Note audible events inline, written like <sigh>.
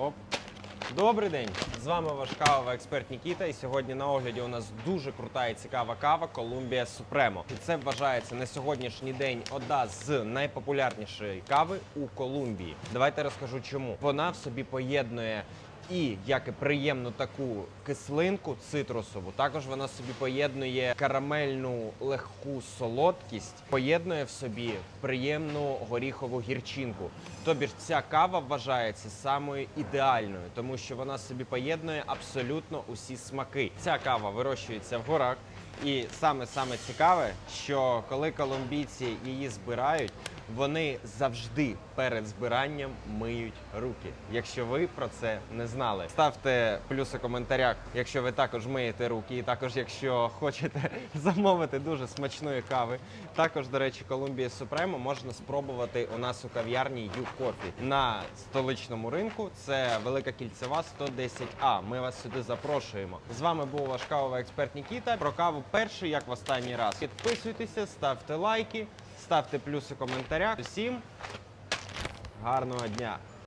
Оп. Добрий день! З вами ваш кавовий експерт Нікіта. І сьогодні на огляді у нас дуже крута і цікава кава Колумбія Супремо. І це вважається на сьогоднішній день одна з найпопулярнішої кави у Колумбії. Давайте розкажу чому. Вона в собі поєднує. І як і приємну таку кислинку цитрусову, також вона собі поєднує карамельну легку солодкість, поєднує в собі приємну горіхову гірчинку. Тобі ж ця кава вважається самою ідеальною, тому що вона собі поєднує абсолютно усі смаки. Ця кава вирощується в горах. І саме саме цікаве, що коли колумбійці її збирають, вони завжди перед збиранням миють руки. Якщо ви про це не знали, ставте плюс у коментарях, якщо ви також миєте руки, і також якщо хочете <laughs> замовити дуже смачної кави. Також, до речі, Колумбія Супремо можна спробувати у нас у кав'ярні U-Coffee на столичному ринку. Це велика кільцева 110А. Ми вас сюди запрошуємо. З вами був ваш кавовий експерт Нікіта. Про каву перший, як в останній раз. Підписуйтеся, ставте лайки, ставте плюси в коментарях. Усім гарного дня!